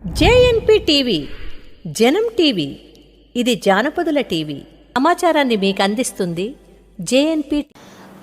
JNP TV జనం TV ఇది జానపదుల TV. సమాచారాన్ని మీకు అందిస్తుంది జేఎన్పి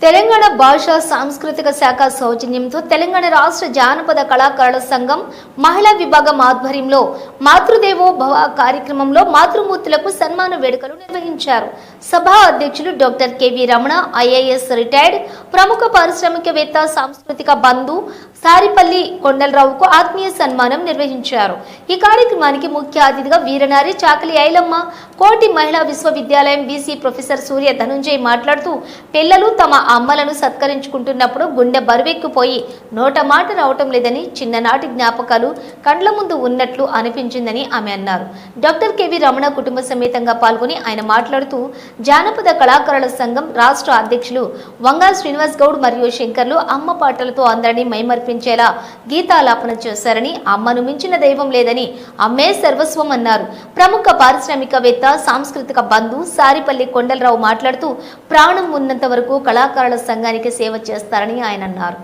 తెలంగాణ భాషా సాంస్కృతిక శాఖ సౌజన్యంతో తెలంగాణ రాష్ట్ర జానపద కళాకారుల సంఘం మహిళా విభాగం ఆధ్వర్యంలో మాతృదేవో భవ కార్యక్రమంలో మాతృమూర్తులకు సన్మాన వేడుకలు నిర్వహించారు. సభా అధ్యక్షులు doctor KV Ramana IAS retired ప్రముఖ పారిశ్రామికవేత్త సాంస్కృతిక బంధు సారిపల్లి కొండలరావుకు ఆత్మీయ సన్మానం నిర్వహించారు. ఈ కార్యక్రమానికి ముఖ్య అతిథిగా వీరనారి చాకలి ఐలమ్మ కోటి మహిళా విశ్వవిద్యాలయం బీసీ ప్రొఫెసర్ సూర్య ధనుంజయ్ మాట్లాడుతూ పిల్లలు తమ అమ్మలను సత్కరించుకుంటున్నప్పుడు గుండె బరువెక్కిపోయి నోట మాట రావటం లేదని చిన్ననాటి జ్ఞాపకాలు కండ్ల ముందు ఉన్నట్లు అనిపించిందని ఆమె అన్నారు. డాక్టర్ కెవి రమణ కుటుంబ సమేతంగా పాల్గొని ఆయన మాట్లాడుతూ జానపద కళాకారుల సంఘం రాష్ట్ర అధ్యక్షులు వంగా శ్రీనివాస్ గౌడ్ మరియు శంకర్లు అమ్మ పాటలతో అందరినీ మైమర్పించేలా గీతాలాపన చేశారని అమ్మను మించిన దైవం లేదని అమ్మే సర్వస్వం అన్నారు. ప్రముఖ పారిశ్రామికవేత్త సాంస్కృతిక బంధు సారిపల్లి కొండలరావు మాట్లాడుతూ ప్రాణం ఉన్నంత వరకు కళాకారుల సంఘానికి సేవ చేస్తారని ఆయన అన్నారు.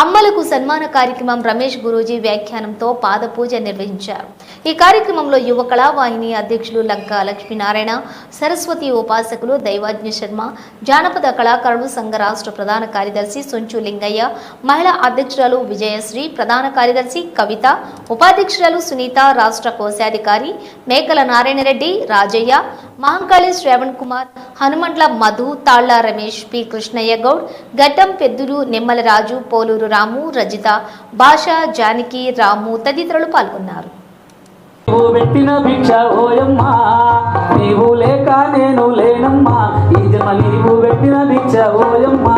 అమ్మలకు సన్మాన కార్యక్రమం రమేష్ గురూజీ వ్యాఖ్యానంతో పాదపూజ నిర్వహించారు. ఈ కార్యక్రమంలో యువ కళావాహిని అధ్యక్షులు లంకా లక్ష్మీనారాయణ సరస్వతి ఉపాసకులు దైవాజ్ఞ శర్మ జానపద కళాకారులు సంఘ రాష్ట్ర ప్రధాన కార్యదర్శి సొంచు లింగయ్య మహిళా అధ్యక్షురాలు విజయశ్రీ ప్రధాన కార్యదర్శి కవిత ఉపాధ్యక్షురాలు సునీత రాష్ట్ర కోశాధికారి మేకల నారాయణరెడ్డి రాజయ్య మహంకాళి శ్రవణ్ కుమార్ హనుమంట్ల మధు తాళ్ళ రమేష్ పి. కృష్ణయ్య గౌడ్ గడ్డం పెద్దులు నిమ్మల రాజు పోలూరు రాము రజిత భాష జానకి రాము తదితరులు పాల్గొన్నారు. పెట్టిన భిక్ష ఓయమ్మా నీవు లేక నేను లేనమ్మా ఈ జన్మ నీవు పెట్టిన భిక్ష ఓయమ్మా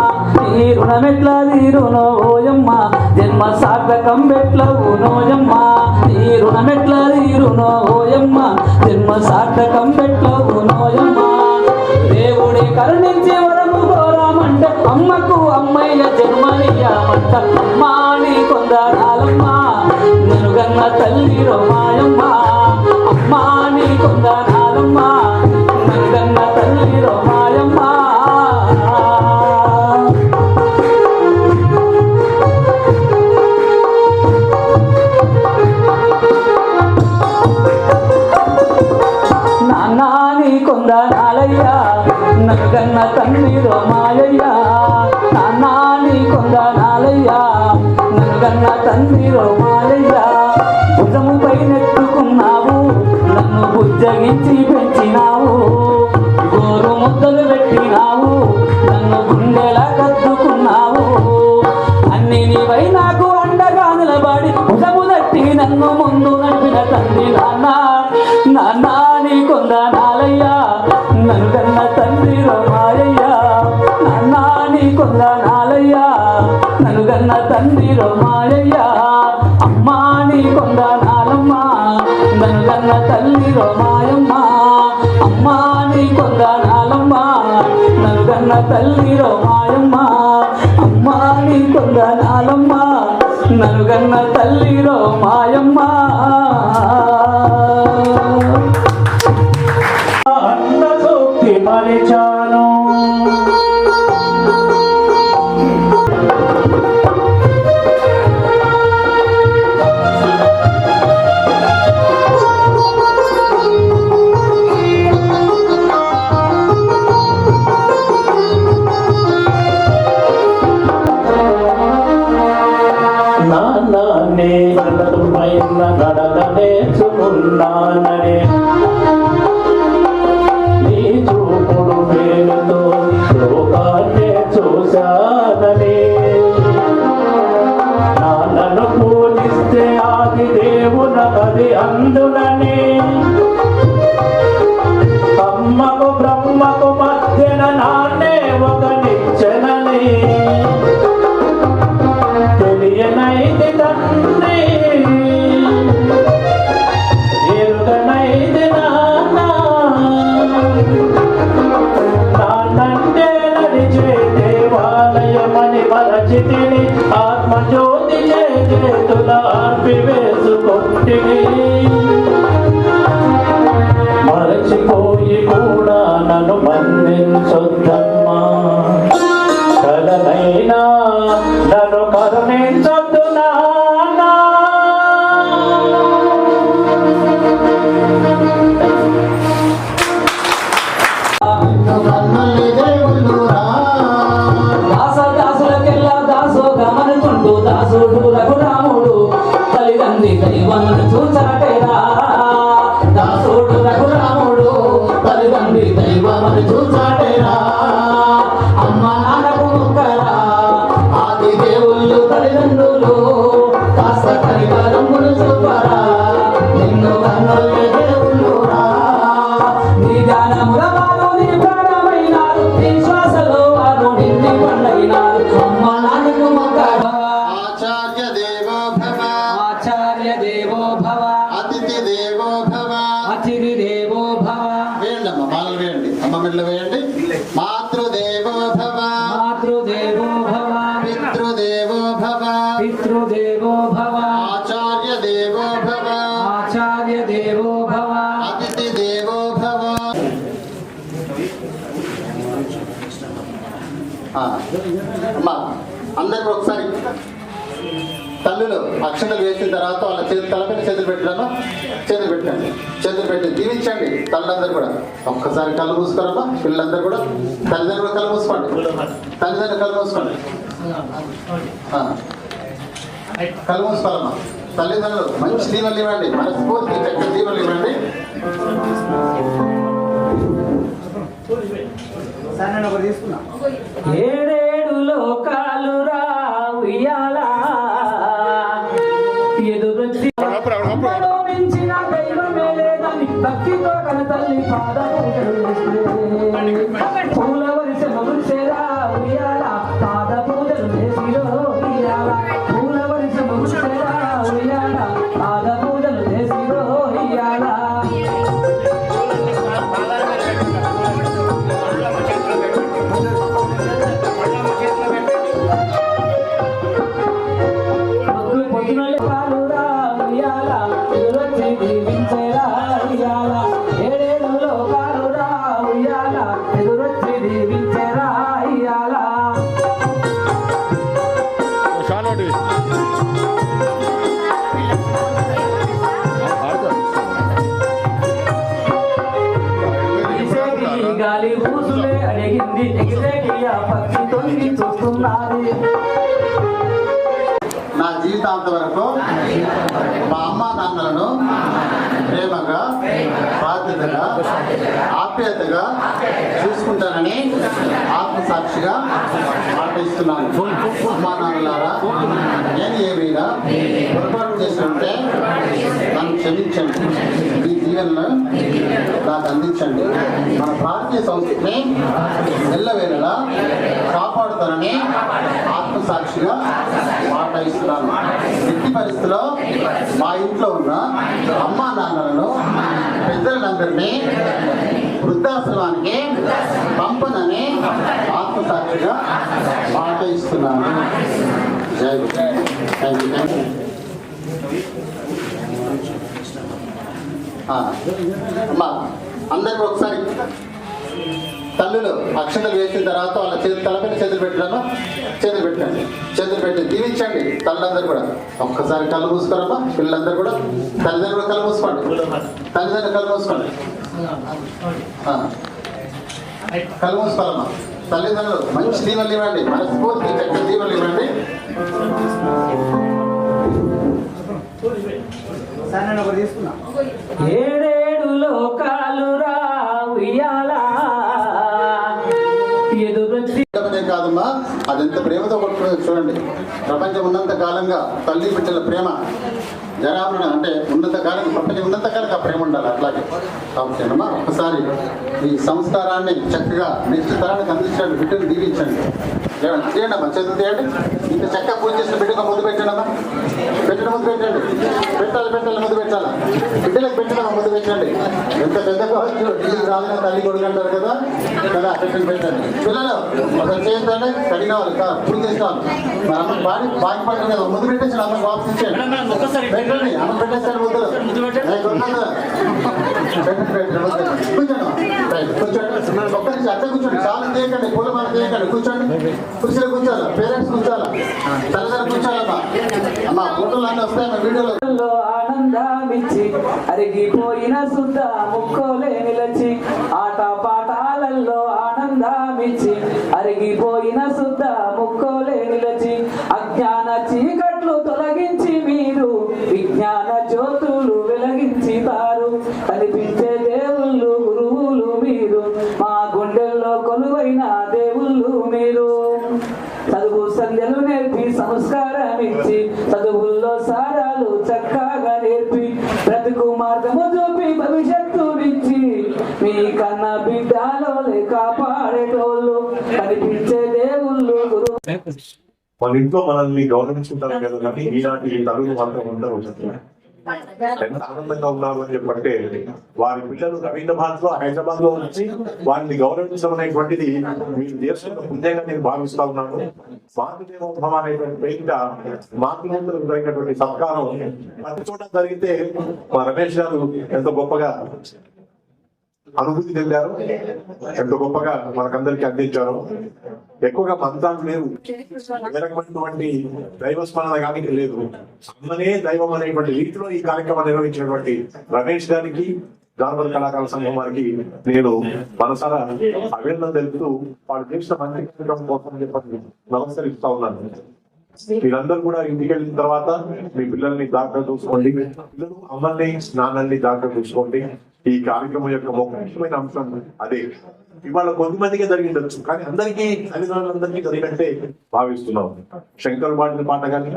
నీ రుణమెట్లా తీరునో ఓయమ్మా జన్మ సార్థకం పెట్లవు నోయమ్మా నీ రుణమెట్ల తీరునో ఓయమ్మ జన్మ సార్థకం ఎట్ల ఊనోయమ్మ దేవుడి కరుణించి వరము కోరామంటే అమ్మకు అమ్మయ్య జన్మనియ్యామంట. అమ్మా నీ కొందరాలమ్మా తల్లి రోమాయమ్మ. అమ్మా నీ కొందనాలయ్యా నన్ను తండ్రి రోమాయ్యా నాని కొంద కొందనాలయ్యా నన్ను కన్న తండ్రి రోమాయ్యా అమ్మాని కొంద కొందనాలమ్మా నన్ను కన్న తల్లి రోమాయమ్మ అమ్మాని కొంద కొందనాలమ్మా నన్ను కన్న తల్లి రోమాయమ్మ అమ్మాని కొంద కొందనాలమ్మా నన్ను కన్న తల్లి రోమాయమ్మ సూక్తి మరిచాను చేతుల వేసుకొట్టిని మరచిపోయి కూడా నన్ను బంధించొద్దమ్మా. కలనైనా తల్లిదండ్రులు కాస్త కనికరమును అమ్మా అందరూ ఒకసారి తల్లులు అక్షతలు వేసిన తర్వాత వాళ్ళ చేతి తలపైన చేతులు పెట్టడమా చేతులు పెట్టండి చేతులు పెట్టి దీవించండి తల్లందరూ కూడా. ఒక్కసారి కళ్ళు మూసుకోరమ్మా పిల్లలందరూ కూడా. తల్లిదండ్రులు కూడా కళ్ళు మూసుకోండి. తల్లిదండ్రులు కళ్ళు మూసుకోండి. కళ్ళు మూసుకోవాలమ్మా. తల్లిదండ్రులు మంచి దీవెనలు ఇవ్వండి మనస్ఫూర్తి చక్కటి దీవెనలు ఇవ్వండి. ఏడేడు పాద పూజలు జీవితాంత వరకు మా అమ్మ నాన్నలను ప్రేమగా బాధ్యతగా ఆప్యాయతగా చూసుకుంటానని ఆత్మసాక్షిగా మాట మా నాన్నలారా నేను ఏమైనా పొరపాటు చేసినట్టే నన్ను క్షమించండి. మీ నాకు అందించండి. మన భారతీయ సంస్కృతిని ఎల్లవేళలా కాపాడుతానని ఆత్మసాక్షిగా మాట ఇస్తున్నాను ఎట్టి పరిస్థితిలో మా ఇంట్లో ఉన్న అమ్మా నాన్నలను పెద్దలందరినీ వృద్ధాశ్రమానికి పంపనని ఆత్మసాక్షిగా మాట ఇస్తున్నాను జై థ్యాంక్ యూ థ్యాంక్ యూ అమ్మా అందరూ ఒకసారి తల్లులు అక్షతలు వేసిన తర్వాత వాళ్ళ చేతి తలపైన చేతులు పెట్టడమా చేతులు పెట్టండి చేతులు పెట్టి దీవించండి తల్లందరూ కూడా. ఒక్కసారి కళ్ళు మూసుకోరమ్మా పిల్లలందరూ కూడా. తల్లిదండ్రులు కళ్ళు మూసుకోండి. తల్లిదండ్రులు కళ్ళు మూసుకోండి. కళ్ళు మూసుకోవాలమ్మా. తల్లిదండ్రులు మంచి దీవెనలు ఇవ్వండి. మనస్ఫూర్తి చక్కటి దీవెనలు ఇవ్వండి. ఏడేడు లోకాలు రా ఉయ్యాల కాదమ్మా అది ఎంత ప్రేమతో కొట్టుకునేది చూడండి. ప్రపంచం ఉన్నంత కాలంగా తల్లి బిడ్డల ప్రేమ జనాభరణ అంటే ఉన్నంత కాలం ప్రపంచం ఉన్నంత కాలం ఆ ప్రేమ ఉండాలి అట్లాగే. ఓకేనమ్మా ఒకసారి ఈ సంస్కారాన్ని చక్కగా నెక్స్ట్ తరానికి అందించండి బిడ్డను దీవించండి. చేయండి అమ్మా చేతులు తీయండి. ఇంత చక్కగా పూజ చేసిన బిడ్డగా ముందు పెట్టండి అమ్మా. పెట్టడం ముందు పెట్టండి. పెట్టాలి పెట్టాలి ముందు పెట్టాలి. బిడ్డలకు పెట్టడం ముందు పెట్టండి. ఎంత పెద్ద కావచ్చు రాలిన తల్లి కొడుకు అంటారు కదా. కదా పెట్టండి పెట్టండి. పిల్లలు ఒకరు చేయండి కడిగిన వాళ్ళు కా- పూజ వాళ్ళు మరి అమ్మ బాడీ బాగా పడుతుంది కదా ముందు పెట్టేసి అమ్మ వాపించండి పెట్టండి అమ్మ పెట్టండి. ముద్దు. కూర్చోండి కూర్చోండి. ఒక్క నిమిషం అట్లా కూర్చోండి. చాలా చేయకండి పూల మన చేయకండి కూర్చోండి. కుర్చీలో కూర్చోాలా పేరెంట్స్ కూర్చోాలా తల్లిదండ్రులు కూర్చోాలమ్మా అమ్మ? ఫోటోలు అన్నీ వస్తాయమ్మా వీడియోలో. లో ఆనందమిచ్చి అరిగిపోయిన సుద్ధ ముక్కోలే నిలచి ఆ వాళ్ళ ఇంట్లో మనల్ని గౌరవించుకుంటారు కదా కానీ ఈనాటి తరువు మాత్రం ఉండరు. ఎంత ఆనందంగా ఉన్నారు అని చెప్పంటే వారి పిల్లలు రవీంద్ర భారత్లో హైదరాబాద్లో వచ్చి వారిని గౌరవించడం అనేటువంటిది మీరు చేస్తున్న పుణ్యంగా నేను భావిస్తా ఉన్నాను. మాతృదేవోభవ అనేటువంటి పేరిట మాతృమూర్తులకు జరిగినటువంటి సత్కారం ప్రతి చోట జరిగితే మా రమేష్ గారు ఎంతో గొప్పగా అనుభూతి చెందారు. ఎంత గొప్పగా మనకందరికి అందించారు. ఎక్కువగా మంత్రాలు లేవు ఏ రకమైనటువంటి దైవ స్మరణ కానీ లేదు. అమ్మనే దైవం అనేటువంటి రీతిలో ఈ కార్యక్రమం నిర్వహించినటువంటి రమేష్ గారికి జానపద కళాకారుల సంఘం వారికి నేను మనసారా అభినందన తెలుపుతూ వాళ్ళు చేసిన మంచి కార్యక్రమం కోసం చెప్పి నమస్కరిస్తా ఉన్నాను. మీరందరూ కూడా ఇంటికి వెళ్ళిన తర్వాత మీ పిల్లల్ని జాగ్రత్త చూసుకోండి. పిల్లలు అమ్మల్ని నాన్నల్ని జాగ్రత్త చూసుకోండి. ఈ కార్యక్రమం యొక్క ముఖ్యమైన అంశం అదే. ఇవాళ కొద్దిమందికే జరిగిండొచ్చు కానీ అందరికీ తల్లిదండ్రులందరికీ జరిగినట్టే భావిస్తున్నాం. శంకర్ వాడిన పాట కానీ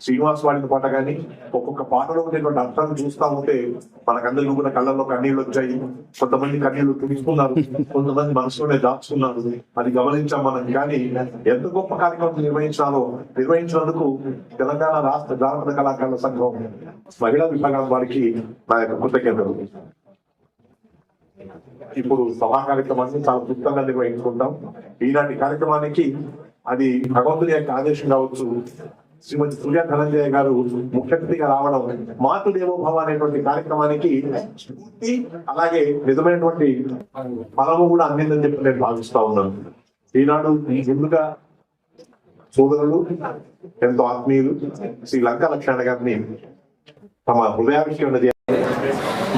శ్రీనివాస్ వాడిన పాట కానీ ఒక్కొక్క పాటలో ఉండేటువంటి అర్థాలు చూస్తా ఉంటే మనకందరికీ కూడా కళ్ళల్లో కన్నీళ్ళు వచ్చాయి. కొంతమంది కన్నీళ్ళు తుడుచుకున్నారు కొంతమంది మనసులోనే దాచుకున్నారు. అది గమనించాం మనం. కానీ ఎంత గొప్ప కార్యక్రమం నిర్వహించాలో నిర్వహించినందుకు తెలంగాణ రాష్ట్ర జానపద కళాకారుల సంఘం మహిళా విభాగం వారికి నా యొక్క కృతజ్ఞతలు. ఇప్పుడు సభా కార్యక్రమాన్ని చాలా క్లుప్తంగా నిర్వహించుకుంటాం. ఈనాటి కార్యక్రమానికి అది భగవంతుని యొక్క ఆదేశం కావచ్చు శ్రీమతి సూర్య ధనంజయ గారు ముఖ్య అతిథిగా రావడం మాతృదేవోభవ అనేటువంటి కార్యక్రమానికి స్ఫూర్తి అలాగే నిజమైనటువంటి ఫలము కూడా అందిందని చెప్పి నేను భావిస్తా ఉన్నాను. ఈనాడు ముందుగా సోదరులు ఎంతో ఆత్మీయులు శ్రీ లంకా లక్ష్మణ గారిని తమ హృదయాభిషేకం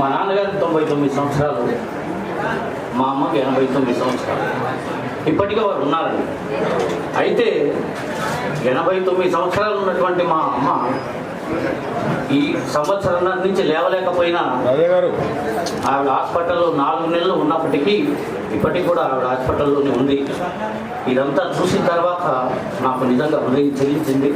మా నాన్నగారు తొంభై తొమ్మిది సంవత్సరాలు మా అమ్మకి ఎనభై తొమ్మిది సంవత్సరాలు. ఇప్పటికీ వారు ఉన్నారండి. అయితే ఎనభై తొమ్మిది సంవత్సరాలు ఉన్నటువంటి మా అమ్మ ఈ సంవత్సరం నుంచి లేవలేకపోయినా ఆవిడ హాస్పిటల్లో నాలుగు నెలలు ఉన్నప్పటికీ ఇప్పటికి కూడా ఆవిడ హాస్పిటల్లోనే ఉంది. ఇదంతా చూసిన తర్వాత నాకు నిజంగా హృదయం చెల్లించింది.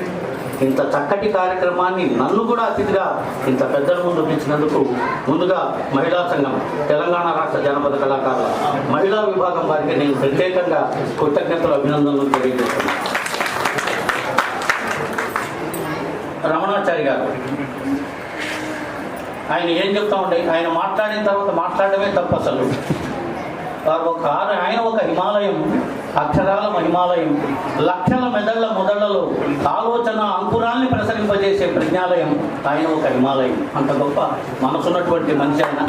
ఇంత చక్కటి కార్యక్రమాన్ని నన్ను కూడా అతిథిగా ఇంత పెద్దల ముందు పిలిచినందుకు ముందుగా మహిళా సంఘం తెలంగాణ రాష్ట్ర జానపద కళాకారుల మహిళా విభాగం వారికి నేను ప్రత్యేకంగా కృతజ్ఞతలు అభినందనలు తెలియజేస్తున్నాను. రమణాచారి గారు ఆయన ఏం చెప్తా ఉండే? ఆయన మాట్లాడిన తర్వాత మాట్లాడమే తప్పు అసలు. వారు ఒక ఆయన ఒక హిమాలయం అక్షరాల మహిమాలయం. లక్షల మెదళ్ళ మొదళ్ళలో ఆలోచన అంకురాల్ని ప్రసరింపజేసే ప్రజ్ఞాలయం ఆయన ఒక హిమాలయం. అంత గొప్ప మనసున్నటువంటి మనిషి ఆయన.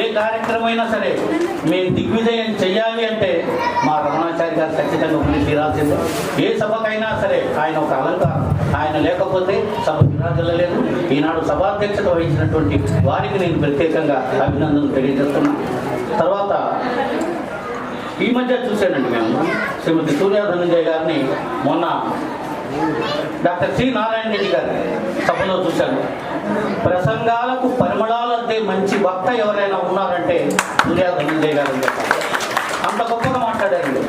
ఏ కార్యక్రమైనా సరే మేము దిగ్విజయం చెయ్యాలి అంటే మా రమణాచారి గారు ఖచ్చితంగా ఉండి తీరాల్సిందే. ఏ సభకైనా సరే ఆయన ఒక అలంకారం. ఆయన లేకపోతే సభ విరాజల్లలేదు. ఈనాడు సభాధ్యక్షత వహించినటువంటి వారికి నేను ప్రత్యేకంగా అభినందనలు తెలియజేస్తున్నాను తర్వాత ఈ మధ్య చూశానండి మేము శ్రీమతి సూర్య ధనంజయ గారిని మొన్న డాక్టర్ సి నారాయణ రెడ్డి గారి సభలో చూశాను. ప్రసంగాలకు పరిమళాలంటే మంచి వక్త ఎవరైనా ఉన్నారంటే సూర్య ధనంజయ గారు చెప్పారు. అంత గొప్పగా మాట్లాడారండి.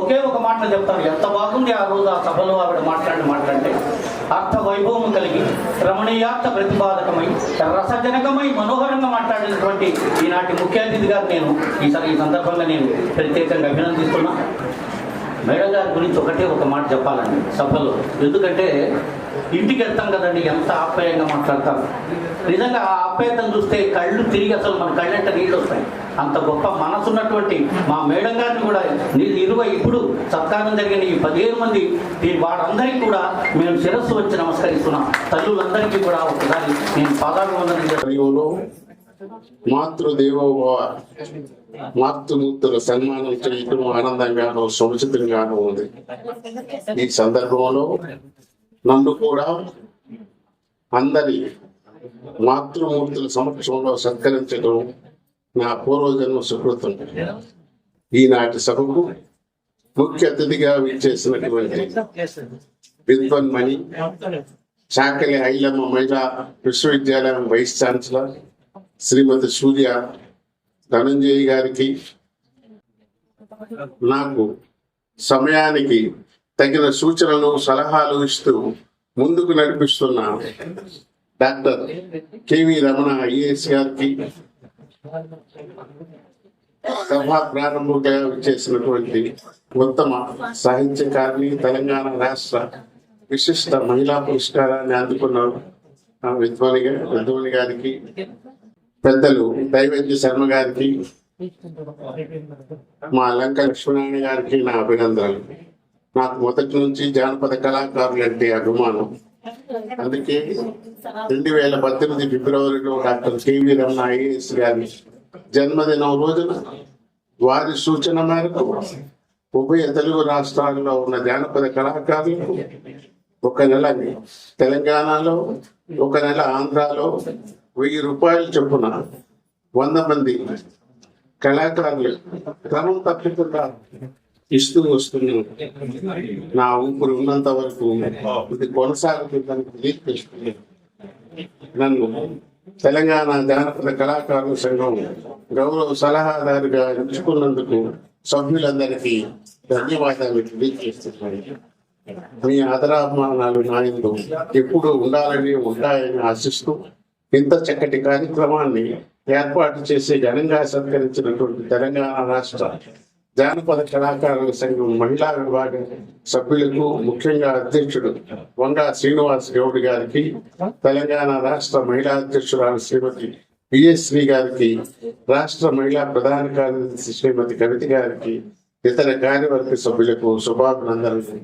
ఒకే ఒక మాట చెప్తాను. ఎంత బాగుంది ఆ రోజు ఆ సభలో ఆవిడ మాట్లాడి మాట్లాడితే అర్థ వైభవం కలిగి రమణీయార్థ ప్రతిపాదకమై రసజనకమై మనోహరంగా మాట్లాడినటువంటి ఈనాటి ముఖ్య అతిథిగా నేను. ఈసారి ఈ సందర్భంగా నేను ప్రత్యేకంగా అభినందిస్తున్నా. మేడం గారి గురించి ఒకటే ఒక మాట చెప్పాలండి సభలో. ఎందుకంటే ఇంటికి వెళ్తాం కదండి ఎంత ఆప్యాయంగా మాట్లాడతాం. నిజంగా ఆ ఆప్యాయతను చూస్తే కళ్ళు తిరిగి అసలు మన కళ్ళంట నీళ్ళు వస్తాయి. అంత గొప్ప మనసున్నటువంటి మా మేడం గారిని కూడా ని- ఇరవై ఇప్పుడు సత్కారం జరిగిన ఈ పదిహేను మంది వారందరికీ కూడా మేము శిరస్సు వచ్చి నమస్కరిస్తున్నాం. తల్లులందరికీ కూడా ఒకసారి నేను పాదాభివందనం చేస్తున్నాను కలియుగంలో మాతృదేవోభవ మాతృమూర్తుల సన్మానం చేయటం ఆనందంగాను సముచితంగాను ఉంది. ఈ సందర్భంలో నన్ను కూడా అందరి మాతృమూర్తుల సమక్షంలో సత్కరించడం నా పూర్వజన్మ సుకృతం. ఈనాటి సభకు ముఖ్య అతిథిగా విచ్చేసినటువంటి విద్వన్మణి చాకలి ఐలమ్మ మహిళా విశ్వవిద్యాలయం వైస్ ఛాన్సలర్ శ్రీమతి సూర్య ధనంజయ్ గారికి నాకు సమయానికి తగిన సూచనలు సలహాలు ఇస్తూ ముందుకు నడిపిస్తున్న డాక్టర్ కేవీ రమణ ఐఏఎస్ గారికి సభా ప్రారంభంగా చేసినటువంటి ఉత్తమ సాహిత్యకారిణి తెలంగాణ రాష్ట్ర విశిష్ట మహిళా పురస్కారాన్ని అందుకున్న ఆ విద్వాని గారికి పెద్దలు దైవేద్య శర్మ గారికి మా లంక లక్ష్మీనారాయణ గారికి నా అభినందనలు. నాకు మొదటి నుంచి జానపద కళాకారులు అంటే అభిమానం. అందుకే రెండు వేల పద్దెనిమిది ఫిబ్రవరిలో డాక్టర్ కేవీ రమణ ఐఏఎస్ గారి జన్మదినం రోజున వారి సూచన మేరకు ఉభయ తెలుగు రాష్ట్రాల్లో ఉన్న జానపద కళాకారులకు ఒక నెల తెలంగాణలో ఒక నెల ఆంధ్రాలో వెయ్యి రూపాయలు చొప్పున వంద మంది కళాకారులు క్రమం తప్పకుండా ఇస్తూ వస్తున్నాను నా ఊపిరి ఉన్నంత వరకు ఇది కొనసాగుతుందని తెలియజేస్తున్నాను నన్ను తెలంగాణ జానపద కళాకారుల సంఘం గౌరవ సలహాదారుగా ఎంచుకున్నందుకు సభ్యులందరికీ ధన్యవాదాలు తెలియజేస్తున్నాను. మీ ఆదరాభిమానాలు నాయకులు ఎప్పుడూ ఉండాలని ఉంటాయని ఆశిస్తూ ఇంత చక్కటి కార్యక్రమాన్ని ఏర్పాటు చేసి ఘనంగా సత్కరించినటువంటి తెలంగాణ రాష్ట్ర జానపద కళాకారుల సంఘం మహిళా విభాగ సభ్యులకు ముఖ్యంగా అధ్యక్షుడు వంగా శ్రీనివాస్ గౌడ్ గారికి తెలంగాణ రాష్ట్ర మహిళా అధ్యక్షురాలు శ్రీమతి పిఎస్శ్రీ గారికి రాష్ట్ర మహిళా ప్రధాన కార్యదర్శి శ్రీమతి కవిత గారికి ఇతర కార్యవర్గ సభ్యులకు శుభాభినందనలు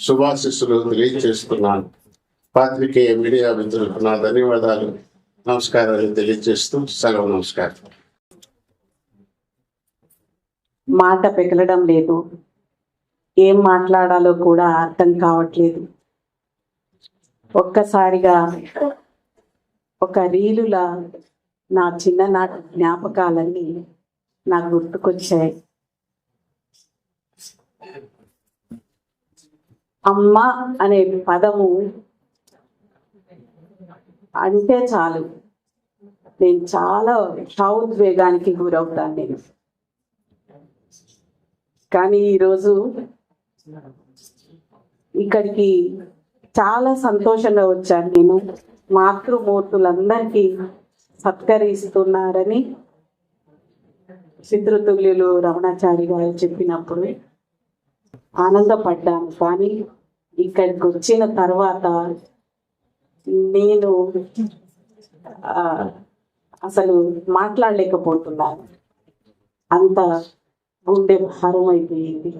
శుభాశిస్సులు తెలియజేస్తున్నాను. పాత్రికేయ మీడియా మిత్రులకు నా ధన్యవాదాలు నమస్కారాలు తెలియజేస్తూ సెలవు నమస్కారం. మాట పెగలడం లేదు. ఏం మాట్లాడాలో కూడా అర్థం కావట్లేదు. ఒక్కసారిగా ఒక రీలులా నా చిన్ననాటి జ్ఞాపకాలన్నీ నాకు గుర్తుకొచ్చాయి. అమ్మ అనే పదము అంటే చాలు. నేను చాలా భావోద్వేగానికి గురవుతాను నేను. కానీ ఈరోజు ఇక్కడికి చాలా సంతోషంగా వచ్చాను నేను. మాతృమూర్తులందరికీ సత్కరిస్తున్నారని పితృతుల్యులు రమణాచారి గారు చెప్పినప్పుడు ఆనందపడ్డాను. కానీ ఇక్కడికి వచ్చిన తర్వాత నేను అసలు మాట్లాడలేకపోతున్నాను. అంత గుండె భారం అయిపోయింది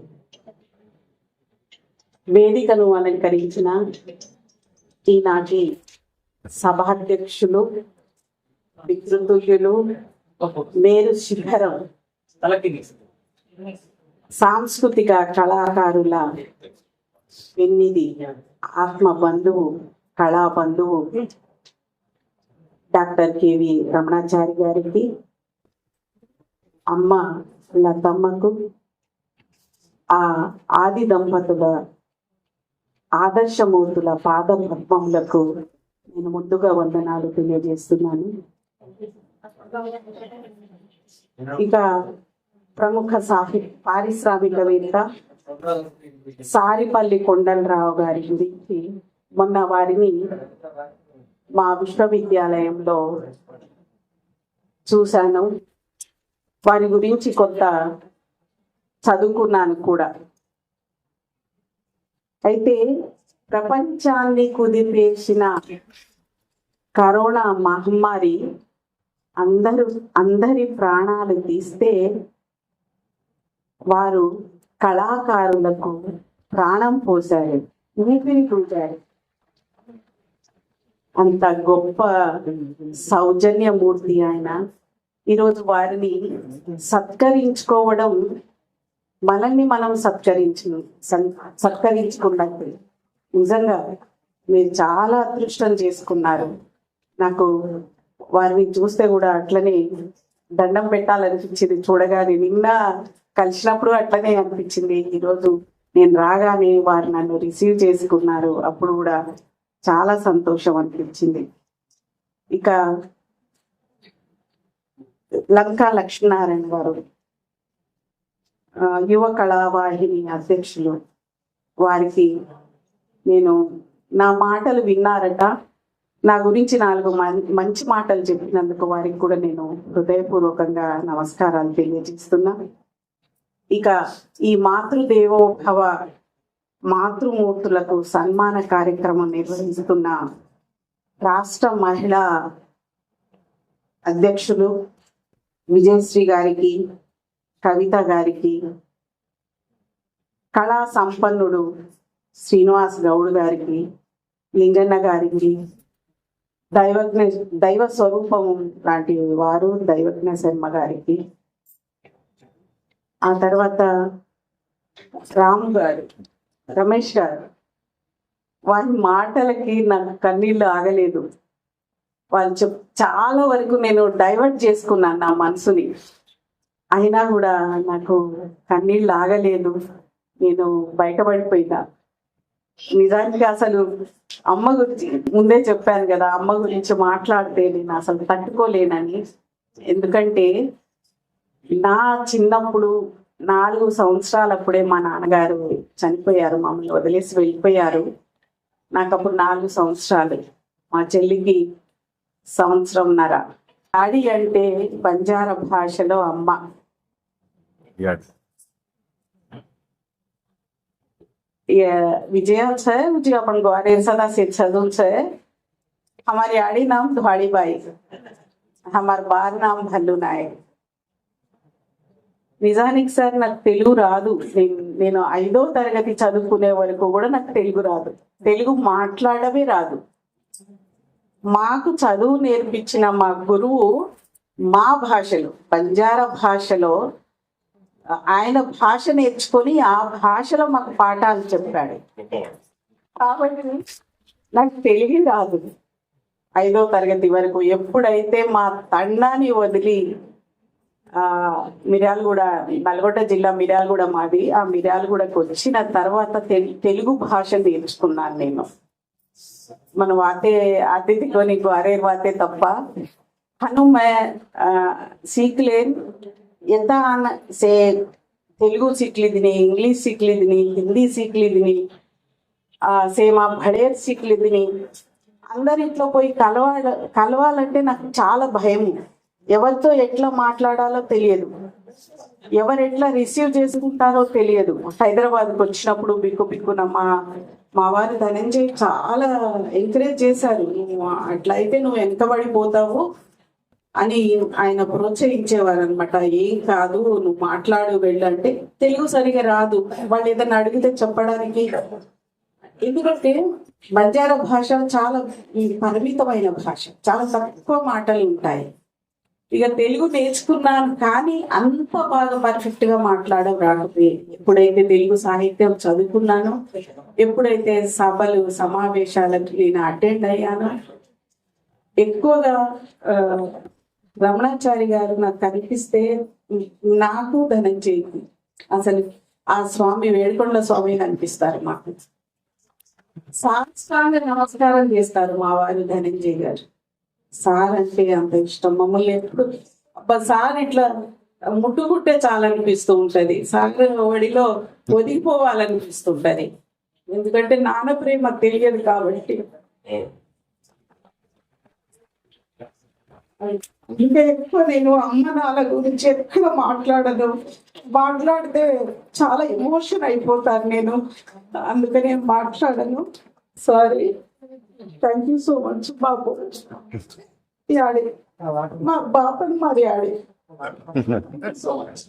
వేదికను అలంకరించిన ఈనాటి సభాధ్యక్షులు వికృతులు మేరు శిఖరం సాంస్కృతిక కళాకారుల ఎనిమిది ఆత్మ బంధువు కళా బంధువు డాక్టర్ కేవి రమణాచారి గారికి అమ్మ లతమ్మకు ఆ ఆది దంపతుల ఆదర్శమూర్తుల పాద పద్మములకు నేను ముందుగా వందనాలు తెలియజేస్తున్నాను. ఇక ప్రముఖ సాహి పారిశ్రామికవేత్త సారిపల్లి కొండలరావు గారి గురించి మొన్న వారిని మా విశ్వవిద్యాలయంలో చూశాను. వారి గురించి కొంత చదువుకున్నాను కూడా. అయితే ప్రపంచాన్ని కుదిపేసిన కరోనా మహమ్మారి అందరూ అందరి ప్రాణాలు తీస్తే వారు కళాకారులకు ప్రాణం పోశారు ఊపిరి పూజారు. అంత గొప్ప సౌజన్యమూర్తి ఆయన. ఈరోజు వారిని సత్కరించుకోవడం మనల్ని మనం సత్కరించు సన్- సత్కరించుకున్నట్టు. నిజంగా మీరు చాలా అదృష్టం చేసుకున్నారు. నాకు వారిని చూస్తే కూడా అట్లనే దండం పెట్టాలనిపించింది. చూడగానే నిన్న కలిసినప్పుడు అట్లనే అనిపించింది. ఈరోజు నేను రాగానే వారు నన్ను రిసీవ్ చేసుకున్నారు. అప్పుడు కూడా చాలా సంతోషం అనిపించింది. ఇక లంకా లక్ష్మీనారాయణ గారు యువ కళావాహిని అధ్యక్షులు. వారికి నేను నా మాటలు విన్నారట. నా గురించి నాలుగు మం- మంచి మాటలు చెప్పినందుకు వారికి కూడా నేను హృదయపూర్వకంగా నమస్కారాలు తెలియజేస్తున్నా. ఇక ఈ మాతృదేవోభవ మాతృమూర్తులకు సన్మాన కార్యక్రమం నిర్వహిస్తున్న రాష్ట్ర మహిళా అధ్యక్షులు విజయశ్రీ గారికి కవిత గారికి కళా సంపన్నుడు శ్రీనివాస్ గౌడ్ గారికి లింగన్న గారికి దైవజ్ఞ దైవ స్వరూపము లాంటి వారు దైవజ్ఞ శర్మ గారికి ఆ తర్వాత రామ్ గారు రమేష్ గారు. వారి మాటలకి నాకు కన్నీళ్ళు ఆగలేదు. వాళ్ళు చెప్ చాలా వరకు నేను డైవర్ట్ చేసుకున్నాను నా మనసుని. అయినా కూడా నాకు కన్నీళ్ళు ఆగలేదు. నేను బయటపడిపోయినా. నిజానికి అసలు అమ్మ గురించి ముందే చెప్పాను కదా అమ్మ గురించి మాట్లాడితే నేను అసలు తట్టుకోలేనని. ఎందుకంటే నా చిన్నప్పుడు నాలుగు సంవత్సరాలప్పుడే మా నాన్నగారు చనిపోయారు మమ్మల్ని వదిలేసి వెళ్ళిపోయారు. నాకు అప్పుడు నాలుగు సంవత్సరాలు. మా చెల్లికి సంవత్సరంన్నర డాడీ అంటే బంజారా భాషలో అమ్మ ये विजया है मुझे अपन ग्वालियर सदा से छदुल से हमारी आड़ी नाम धुआड़ी बाई हमार बार नाम भल्लू नायक నిజానికి సార్ నాకు తెలుగు రాదు నేను నేను ఐదో తరగతి చదువుకునే వరకు కూడా నాకు తెలుగు రాదు తెలుగు మాట్లాడమే రాదు మాకు చదువు నేర్పించిన మా గురువు మా భాషలో బంజారా భాషలో ఆయన భాష నేర్చుకొని ఆ భాషలో మాకు పాఠాలు చెప్పాడు. కాబట్టి నాకు తెలుగు రాదు. ఐదో తరగతి వరకు ఎప్పుడైతే మా తండాన్ని వదిలి ఆ మిర్యాలగూడ నల్గొండ జిల్లా మిర్యాలగూడ మాది ఆ మిర్యాలగూడకు వచ్చిన తర్వాత తెలు- తెలుగు భాష నేర్చుకున్నాను నేను. మనం ఆతే आते को नहीं ग्वारे बाते తప్ప हनु मैं ಆ, सीखलेन ಎಂತ ಸೇ ತೆಲುಗು ಸಿಕ್ಲಿದ್ದೀನಿ ಇಂಗ್ಲಿಷ್ ಸಿಕ್ಲಿದ್ದೀನಿ ಹಿಂದಿ సిక్లిదిని సేమ్ ఆ భడేర్ సిక్లిదిని అందరిట్లో పోయి కలవాల కలవాలంటే నాకు చాలా భయం ఎవరితో ఎట్లా మాట్లాడాలో తెలియదు ఎవరు ఎట్లా రిసీవ్ చేసుకుంటారో తెలియదు హైదరాబాద్కి వచ్చినప్పుడు బిక్కు బిక్కున మా వారు ధనంజయ్ చాలా ఎంకరేజ్ చేశారు. నువ్వు అట్లయితే నువ్వు వెనకబడిపోతావు అని ఆయన ప్రోత్సహించేవారు అనమాట ఏం కాదు నువ్వు మాట్లాడు వెళ్ళంటే తెలుగు సరిగా రాదు. వాళ్ళు ఏదైనా అడిగితే చెప్పడానికి. ఎందుకంటే బంజారా భాష చాలా పరిమితమైన భాష. చాలా తక్కువ మాటలు ఉంటాయి. ఇక తెలుగు నేర్చుకున్నాను కానీ అంత బాగా పర్ఫెక్ట్గా మాట్లాడడం రాకపోయి ఎప్పుడైతే తెలుగు సాహిత్యం చదువుకున్నానో ఎప్పుడైతే సభలు సమావేశాలకు నేను అటెండ్ అయ్యానో ఎక్కువగా రమణాచారి గారు నాకు కనిపిస్తే నాకు ధనంజయంతి అసలు ఆ స్వామి వేడుకొండ స్వామి కనిపిస్తారు మాకు. సాష్టాంగ నమస్కారం చేస్తారు మా వారు ధనంజయ్ గారు. సార్ అంటే అంత ఇష్టం. మమ్మల్ని ఎప్పుడు అబ్బా సార్ ఇట్లా ముట్టుకుంటే చాలనిపిస్తూ ఉంటది. సార్ ఒడిలో ఒదిగిపోవాలనిపిస్తుంటది. ఎందుకంటే నాన్న ప్రేమ తెలియదు కాబట్టి. ఇంకా ఎక్కువ నేను అమ్మ నాన్న గురించి ఎక్కడ మాట్లాడదు మాట్లాడితే చాలా ఎమోషన్ అయిపోతాను నేను. అందుకనే మాట్లాడను. Sorry thank you so much బాబు యాడి మా బాపని మరి యాడి సో మచ్